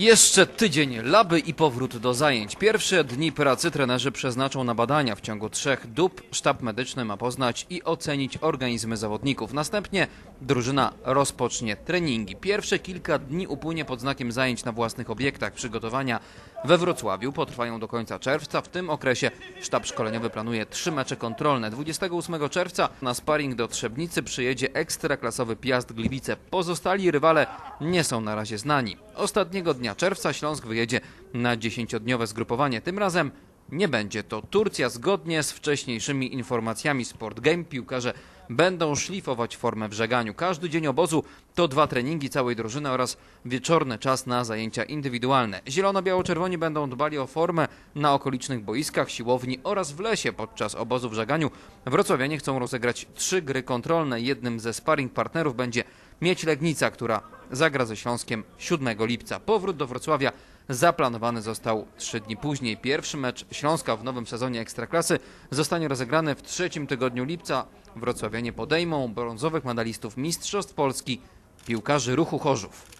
Jeszcze tydzień laby i powrót do zajęć. Pierwsze dni pracy trenerzy przeznaczą na badania. W ciągu trzech dób sztab medyczny ma poznać i ocenić organizmy zawodników. Następnie drużyna rozpocznie treningi. Pierwsze kilka dni upłynie pod znakiem zajęć na własnych obiektach. Przygotowania we Wrocławiu potrwają do końca czerwca. W tym okresie sztab szkoleniowy planuje trzy mecze kontrolne. 28 czerwca na sparring do Trzebnicy przyjedzie ekstraklasowy Piast Gliwice. Pozostali rywale nie są na razie znani. Ostatniego dnia czerwca Śląsk wyjedzie na dziesięciodniowe zgrupowanie. Tym razem nie będzie to Turcja. Zgodnie z wcześniejszymi informacjami Sport Game piłkarze będą szlifować formę w żeganiu. Każdy dzień obozu to dwa treningi całej drużyny oraz wieczorny czas na zajęcia indywidualne. Zielono-biało-czerwoni będą dbali o formę na okolicznych boiskach, siłowni oraz w lesie podczas obozu w żeganiu. Wrocławianie chcą rozegrać trzy gry kontrolne. Jednym ze sparring partnerów będzie Mieć Legnica, która zagra ze Śląskiem 7 lipca. Powrót do Wrocławia zaplanowany został trzy dni później. Pierwszy mecz Śląska w nowym sezonie Ekstraklasy zostanie rozegrany w trzecim tygodniu lipca. Wrocławianie podejmą brązowych medalistów Mistrzostw Polski, piłkarzy ruchu Chorzów.